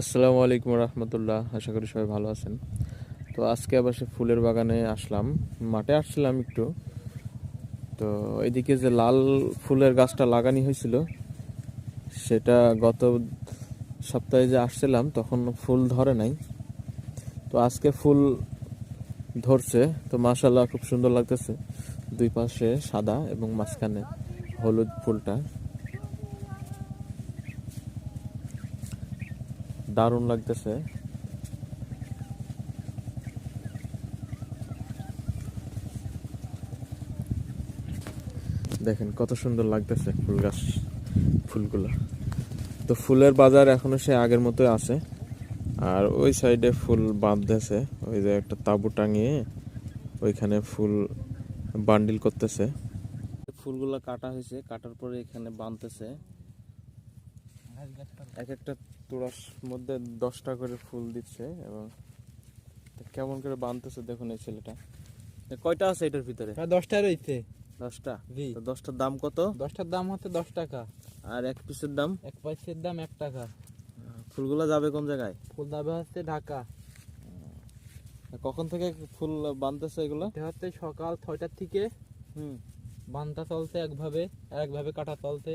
আসসালামু আলাইকুম রহমতুল্লাহ, আশা করি সবাই ভালো আছেন। তো আজকে আবার সে ফুলের বাগানে আসলাম, মাঠে আসছিলাম একটু। তো এদিকে যে লাল ফুলের গাছটা লাগানি হয়েছিল, সেটা গত সপ্তাহে যে আসছিলাম, তখন ফুল ধরে নাই। তো আজকে ফুল ধরছে, তো মাশাল্লাহ খুব সুন্দর লাগতেছে। দুই পাশে সাদা এবং মাঝখানে হলুদ ফুলটা। দারুণ লাগতেছে। দেখেন কত সুন্দর লাগতেছে ফুল গাছ, ফুলগুলো। তো ফুলের বাজার এখনও সে আগের মতোই আছে। আর ওই সাইডে ফুল বাঁধতেছে, ওই যে একটা তাঁবু টাঙিয়ে ওইখানে ফুল বান্ডিল করতেছে। ফুলগুলো কাটা হয়েছে, কাটার পরে এখানে বাঁধতেছে। এক একটা তোড়ার মধ্যে দশটা করে ফুল দিচ্ছে এবং কেমন করে বাঁধতেছে দেখুন এই ছেলেটা। কয়টা আছে এটার ভিতরে? প্রায় দশটা রয়েছে দশটা? দশটার দাম কত? দশটার দাম হচ্ছে দশ টাকা। আর এক পিসের দাম? এক পয়সের দাম এক টাকা। ফুলগুলো যাবে কোন জায়গায়? ফুল দাবে হচ্ছে ঢাকা। কখন থেকে ফুল বাঁধতেছে এগুলো? হচ্ছে সকাল ছয়টার থেকে হুম। বান্তা চলছে একভাবে আর একভাবে কাটা চলছে।